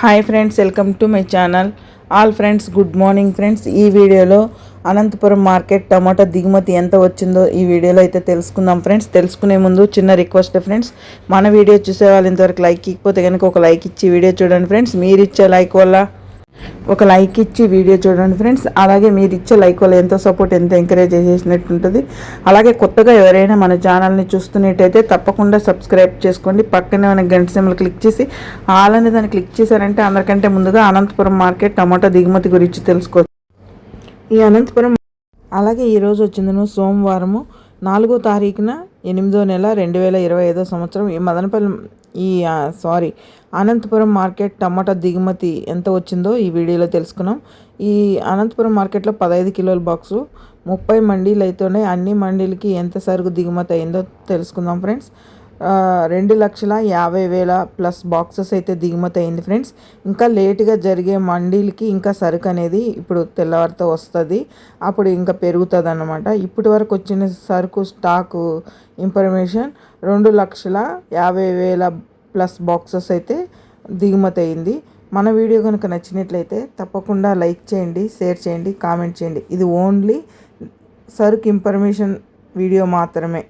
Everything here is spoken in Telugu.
Hi friends welcome to my channel all friends good morning friends ఈ వీడియోలో అనంతపురం మార్కెట్ టమాటా దిగుమతి ఎంత వచ్చిందో ఈ వీడియోలో అయితే తెలుసుకుందాం ఫ్రెండ్స్ తెలుసుకునే ముందు చిన్న రిక్వెస్ట్ ఫ్రెండ్స్ మన వీడియో చూసే వాళ్ళు ఇంతవరకు లైక్ ఇకపోతే కనుక ఒక లైక్ ఇచ్చి వీడియో చూడండి ఫ్రెండ్స్ మీరు ఇచ్చే లైక్ వల్ల ఒక లైక్ ఇచ్చి వీడియో చూడండి ఫ్రెండ్స్. అలాగే మీరు ఇచ్చే లైక్ వల్ల ఎంతో సపోర్ట్ ఎంతో ఎంకరేజ్ చేసేసినట్టు ఉంటుంది అలాగే కొత్తగా ఎవరైనా మన ఛానల్ని చూస్తున్నట్టయితే తప్పకుండా సబ్స్క్రైబ్ చేసుకోండి. పక్కనే మన గంట సింబల్ క్లిక్ చేసి ఆల్ అనే దాన్ని క్లిక్ చేశారంటే అందరికంటే ముందుగా అనంతపురం మార్కెట్ టమాటా దిగుమతి గురించి తెలుసుకోవచ్చు ఈ అనంతపురం అలాగే ఈరోజు వచ్చిందను సోమవారము. నాలుగో తారీఖున ఎనిమిదో నెల రెండు వేల ఇరవై ఐదో సంవత్సరం ఈ మదనపల్లి ఈ సారీ అనంతపురం మార్కెట్ టమాటా దిగుమతి ఎంత వచ్చిందో ఈ వీడియోలో తెలుసుకున్నాం. ఈ అనంతపురం మార్కెట్లో పదహైదు కిలోల బాక్సు ముప్పై మండీలు అయితేనే అన్ని మండీలకి ఎంత సరుకు దిగుమతి అయిందో తెలుసుకుందాం ఫ్రెండ్స్. రెండు లక్షల యాభై వేల ప్లస్ బాక్సెస్ అయితే దిగుమతి అయింది ఫ్రెండ్స్. ఇంకా లేటుగా జరిగే మండీలకి ఇంకా సరుకు అనేది ఇప్పుడు తెల్లవారితో వస్తుంది. అప్పుడు ఇంకా పెరుగుతుంది అన్నమాట ఇప్పటి వరకు వచ్చిన సరుకు స్టాకు ఇన్ఫర్మేషన్ రెండు లక్షల యాభై వేల ప్లస్ బాక్సెస్ అయితే దిగుమతి అయింది. మన వీడియో కనుక నచ్చినట్లయితే తప్పకుండా లైక్ చేయండి షేర్ చేయండి కామెంట్ చేయండి. ఇది ఓన్లీ సరుకు ఇన్ఫర్మేషన్ వీడియో మాత్రమే.